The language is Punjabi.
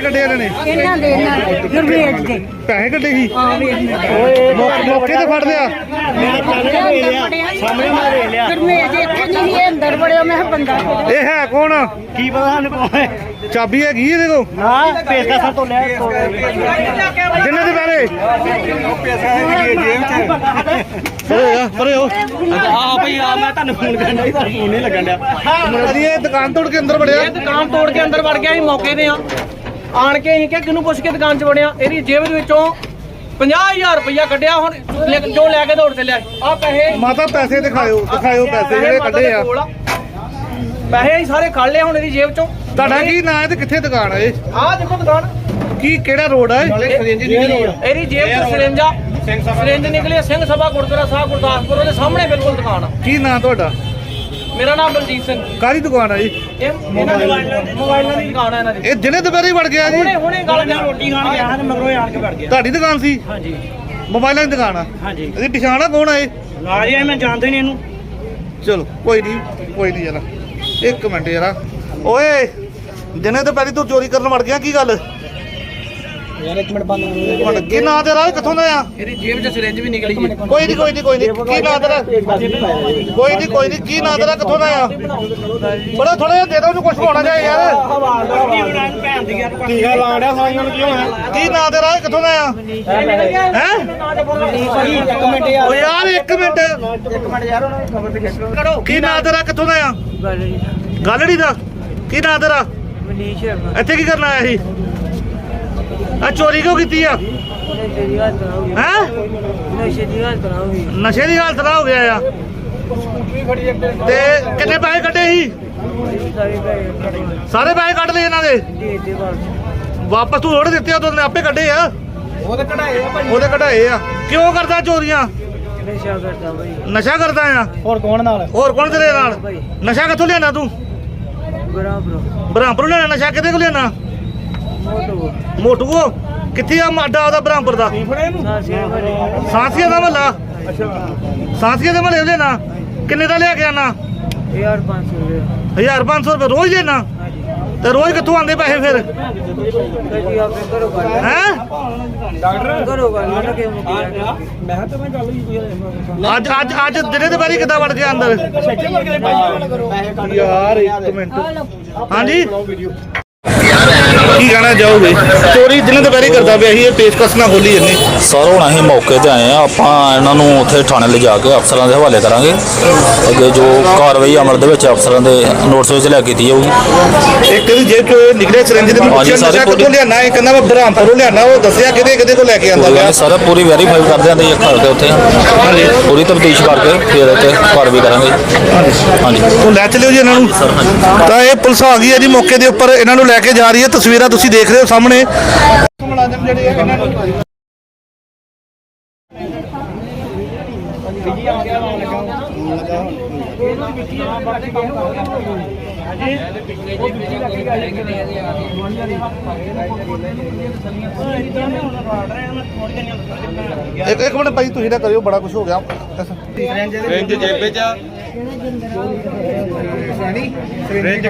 ਪੈਸੇ ਕੱਢੇ ਇਹਨਾਂ ਨੇ? ਇਹਨਾਂ ਦੇ ਨਾਲ ਗੁਰਮੇਜ ਦੇ। ਪੈਸੇ ਕੱਢੇ ਸੀ? ਆ ਵੇਖ ਮੌਕੇ ਮੌਕੇ ਤੇ ਫੜ ਲਿਆ? ਸਾਹਮਣੇ ਮੈਂ ਵੇਖ ਲਿਆ। ਗੁਰਮੇਜ ਇੱਥੇ ਨਹੀਂ ਇਹ ਅੰਦਰ ਵੜਿਆ। ਮੈਂ ਕਿਹਾ ਬੰਦਾ ਕਿਹੜਾ। ਇਹ ਹੈ ਕੌਣ? ਕੀ ਪਤਾ ਸਾਨੂੰ ਕੌਣ ਹੈ? ਚਾਬੀ ਹੈਗੀ ਇਹਦੇ ਕੋਲ? ਨਾ ਪੇਸਕਾ ਸਭ ਤੋਂ ਲਿਆ ਜਿੰਨੇ ਦੇ ਬਾਰੇ ਪਰੇ ਆ ਪਰੇ ਹੋ। ਆ ਭਈ ਆ ਮੈਂ ਤੁਹਾਨੂੰ ਫੋਨ ਕਰਨ ਦਾ ਫੋਨ ਨਹੀਂ ਲੱਗਣ ਡਿਆ। ਅਜੀ ਇਹ ਦੁਕਾਨ ਤੋੜ ਕੇ ਅੰਦਰ ਵੜਿਆ। ਇਹ ਦੁਕਾਨ ਤੋੜ ਕੇ ਅੰਦਰ ਵੜ ਗਿਆ ਸੀ ਮੌਕੇ ਤੇ ਆ। ਆਣ ਕੇ ਅਸੀਂ ਕਿ ਕਿਹਨੂੰ ਪੁੱਛ ਕੇ ਦੁਕਾਨ 'ਚ ਵੜਿਆ? ਇਹਦੀ ਜੇਬ ਦੇ ਵਿੱਚੋਂ 50000 ਰੁਪਇਆ ਕੱਢਿਆ ਹੁਣ ਲੈ- ਜੋ ਲੈ ਕੇ ਦੌੜ ਚੱਲਿਆ ਆ ਪੈਸੇ ਮਾਤਾ ਪੈਸੇ ਦਿਖਾਇਓ ਦਿਖਾਇਓ ਪੈਸੇ ਜਿਹੜੇ ਮਾਤਾ ਕੱਢੇ ਆ। ਕੋਲ ਪੈਸੇ ਅਸੀਂ ਸਾਰੇ ਕੱਢ ਲਏ ਹੁਣ ਇਹਦੀ ਜੇਬ 'ਚੋਂ। ਤੁਹਾਡਾ ਕੀ ਨਾਂ ਹੈ ਤੇ ਕਿੱਥੇ ਦੁਕਾਨ ਹੈ ਇਹ? ਆਹ ਦੇਖੋ ਦੁਕਾਨ। ਕੀ ਕਿਹੜਾ ਰੋਡ ਹੈ ਇਹਦੀ ਜੇਬ 'ਚ ਸਿਰੰਜਾ ਸਿਰੰਜ ਨਿਕਲੀ ਸਿੰਘ ਸਭਾ ਗੁਰਦੁਆਰਾ ਸਾਹਿਬ ਗੁਰਦਾਸਪੁਰ ਉਹਦੇ ਸਾਹਮਣੇ ਬਿਲਕੁਲ ਦੁਕਾਨ ਆ। ਕੀ ਨਾਂ ਤੁਹਾਡਾ? ਮੇਰਾ ਨਾਮ ਬਲਜੀਤ ਸਿੰਘ। ਕਾਹਦੀ ਦੁਕਾਨ ਹੈ ਜੀ? ਇਹ ਇਹਨਾਂ ਦੀ ਮੋਬਾਈਲਾਂ ਦੀ ਦੁਕਾਨ ਆ ਇਹਨਾਂ ਦੀ। ਇਹ ਦਿਨੇ ਦੁਪਹਿਰੇ ਵੜ ਗਿਆ ਜੀ। ਹੁਣੇ ਹੁਣੇ ਗੱਲ ਕਰ। ਰੋਟੀ ਖਾਣ ਗਿਆ ਤੇ ਮਗਰੋਂ ਆਣ ਕੇ ਵੜ ਗਿਆ। ਤੁਹਾਡੀ ਦੁਕਾਨ ਸੀ? ਹਾਂਜੀ। ਮੋਬਾਈਲਾਂ ਦੀ ਦੁਕਾਨ ਆ? ਹਾਂਜੀ। ਇਹਦੀ ਪਛਾਣ ਆ ਕੌਣ ਆ ਇਹ? ਨਾ ਜੀ ਮੈਂ ਜਾਣਦੇ ਨਹੀਂ ਇਹਨੂੰ। ਚਲੋ ਕੋਈ ਨਹੀਂ ਕੋਈ ਨਹੀਂ ਜਰਾ ਇੱਕ ਮਿੰਟ ਜਰਾ ਓਏ ਦਿਨੇ ਦੁਪਹਿਰੇ ਤੂੰ ਚੋਰੀ ਕਰਨ ਵੜ ਗਿਆ ਕੀ ਗੱਲ? ਯਾਰ ਇੱਕ ਮਿੰਟ ਬੰਦ ਹੁਣ ਕੀ ਨਾਂ ਤੇਰਾ ਇਹ ਕਿੱਥੋਂ ਦਾ ਆ ਇਹਦੀ ਜੇਬ 'ਚ ਸਿਰੰਜ ਵੀ ਨਿਕਲੀ ਹੈ ਕੋਈ ਨਹੀਂ ਕੋਈ ਨਹੀਂ ਕੋਈ ਨਹੀਂ ਕੀ ਨਾਂ ਤੇਰਾ ਕੋਈ ਨਹੀਂ ਕੋਈ ਨਹੀਂ ਕੀ ਨਾਂ ਤੇਰਾ ਕਿੱਥੋਂ ਦਾ ਆ ਬੜਾ ਥੋੜਾ ਜਿਹਾ ਦੇ ਦੋ ਉਹਨੂੰ ਕੁਝ ਹੋਣਾ ਚਾਹੀਦਾ ਯਾਰ ਭੈਣ ਦੀ ਯਾਰ ਟੀਕਾ ਲਾਣ ਡਿਆ ਸਾਈਆਂ ਨੂੰ ਕੀ ਹੋਣਾ ਕੀ ਨਾਂ ਤੇਰਾ ਇਹ ਕਿੱਥੋਂ ਦਾ ਆ ਹੈ ਇੱਕ ਮਿੰਟ ਯਾਰ ਓ ਯਾਰ ਇੱਕ ਮਿੰਟ ਇੱਕ ਮਿੰਟ ਯਾਰ ਉਹਨਾਂ ਨੂੰ ਖਬਰ ਤੇ ਖਿੱਚ ਕੀ ਨਾਂ ਤੇਰਾ ਕਿੱਥੋਂ ਦਾ ਆ ਗਾਲੜੀ ਦਾ ਕੀ ਨਾਂ ਤੇਰਾ ਮਨੀਸ਼ ਸ਼ਰਮਾ ਇੱਥੇ ਕੀ ਕਰਨ ਆਇਆ ਸੀ ਆ ਚੋਰੀ ਕਿਉਂ ਕੀਤੀ ਆ? ਨਸ਼ੇ ਦੀ ਹਾਲਤ ਨਾ ਹੋਈ ਹੈ? ਨਸ਼ੇ ਦੀ ਹਾਲਤ ਨਾ ਹੋਈ ਨਸ਼ੇ ਦੀ ਹਾਲਤ ਨਾ ਹੋ ਗਿਆ ਆ। ਤੇ ਕਿੰਨੇ ਪੈਸੇ ਕੱਢੇ ਸੀ? ਸਾਰੇ ਪੈਸੇ ਸਾਰੇ ਪੈਸੇ ਕੱਢ ਲਏ ਇਹਨਾਂ ਦੇ? ਦੇ ਦੇ ਵਾਪਸ ਵਾਪਸ ਤੂੰ ਥੋੜੇ ਦਿੱਤੇ ਆ ਤੂੰ ਆਪੇ ਕੱਢੇ ਆ। ਉਹਦੇ ਕਢਾਏ ਆ ਭਾਈ। ਉਹਦੇ ਕਢਾਏ ਆ। ਕਿਉਂ ਕਰਦਾ ਚੋਰੀਆਂ? ਨਸ਼ਾ ਕਰਦਾ ਭਾਈ। ਨਸ਼ਾ ਕਰਦਾ ਆ? ਹੋਰ ਕੌਣ ਨਾਲ? ਹੋਰ ਕੌਣ ਤੇਰੇ ਨਾਲ? ਨਸ਼ਾ ਕਿੱਥੋਂ ਲਿਆਣਾ ਤੂੰ? ਬਰਾ ਬਰੋ ਬ੍ਰਹਮਪੁਰ ਲਿਆਣਾ ਨਸ਼ਾ ਕਿਤੇ ਕੋ ਲਿਆਣਾ ਮੋਟੋ। ਮੋਟੂ। ਕੋ ਕਿੱਥੇ ਆ ਮਾਡਾ ਉਹਦਾ ਬ੍ਰਹਮਪੁਰ ਦਾ? ਸਾਂਸੀਆ ਦਾ ਮਹੱਲਾ? ਸਾਂਸੀਆ ਦੇ ਮਹੱਲੇ ਲਿਆਣਾ ਕਿੰਨੇ ਦਾ ਲਿਆ ਕੇ ਆਣਾ? ਯਾਰ 500 ਰੁਪਏ। 1500 ਰੁਪਏ ਰੋਜ਼ ਲੈਣਾ? ਤੇ ਰੋਜ਼ ਕਿੱਥੋਂ ਆਉਂਦੇ ਪੈਸੇ ਫਿਰ? ਹੈ? ਨਾ ਅੱਜ ਅੱਜ ਅੱਜ ਦਿਨੇ ਦੁਪਹਿਰੀ ਕਿੱਦਾਂ ਵੜ ਗਿਆ ਅੰਦਰ? ਯਾਰ ਇੱਕ ਮਿੰਟ। ਹਾਂਜੀ? ਕੀ ਕਹਿਣਾ ਚਾਹੋਗੇ? ਚੋਰੀ ਦਿਨੇ ਦੁਪਹਿਰੀ ਕਰਦਾ ਪਿਆ ਸੀ ਇਹ ਪੇਚਕਸ ਨਾ ਖੋਲੀ ਇਹਨੇ। ਸਰ ਹੁਣ ਅਸੀਂ ਮੌਕੇ ਤੇ ਆਏ ਆ ਆਪਾਂ ਇਹਨਾਂ ਨੂੰ ਉੱਥੇ ਥਾਣੇ ਲਿਜਾ ਕੇ ਅਫਸਰਾਂ ਦੇ ਹਵਾਲੇ ਕਰਾਂਗੇ। ਅੱਗੇ ਜੋ ਕਾਰਵਾਈ ਅਮਲ ਦੇ ਵਿੱਚ ਅਫਸਰਾਂ ਦੇ ਨੋਟਿਸ ਵਿੱਚ ਲੈ ਕੀਤੀ ਜਾਊਗੀ। ਇੱਕ ਦੀ ਜੇਬ ਚੋਂ ਨਿਕਲੇ ਸਿਰੰਜ ਦੇ ਪੁੱਛਿਆ ਸਾਰੇ ਨਸ਼ਾ ਕਿੱਥੋਂ ਲਿਆਣਾ ਇਹ ਕਹਿੰਦਾ ਮੈਂ ਬ੍ਰਹਮਪੁਰੋਂ ਲਿਆਣਾ ਉਹ ਦੱਸਿਆ ਕਿਹਦੇ ਕਿਹਦੇ ਕੋਲ ਲੈ ਕੇ ਆਂਦਾ ਪਿਆ? ਸਰ ਪੂਰੀ ਵੈਰੀਫਾਈ ਕਰਦੇ ਆਂ ਤੇ ਇੱਕ ਕਰਕੇ ਉੱਥੇ। ਪੂਰੀ ਤਫਤੀਸ਼ ਕਰਕੇ ਫਿਰ ਉੱਥੇ ਕਾਰਵਾਈ ਕਰਾਂਗੇ। ਹਾਂਜੀ। ਉਹ ਲੈ ਚਲਿਓ ਜੀ ਇਹਨਾਂ ਨੂੰ। ਤਾਂ ਇਹ ਪੁਲਿਸ ਆ ਗਈ ਹੈ ਜੀ ਮੌਕੇ ਦੇ ਉੱਪਰ ਇਹਨਾਂ ਨੂੰ ਲੈ ਕੇ ਜਾ ਰਹੀ ਹੈ ਤਸਵੀਰਾਂ ਤੁਸੀਂ ਦੇਖ ਰਹੇ ਹੋ ਸਾਹਮਣੇ। ਮੁਲਾਜ਼ਮ ਜਿਹੜੇ ਆ ਇਹਨਾਂ ਨੂੰ ਇੱਕ ਇੱਕ ਮਿੰਟ ਭਾਈ ਤੁਸੀਂ ਨਾ ਕਰਿਓ ਬੜਾ ਕੁਝ ਹੋ ਗਿਆ। ਰੇਂਜ ਜੇਬੇ ਚ। ਰੇਂਜ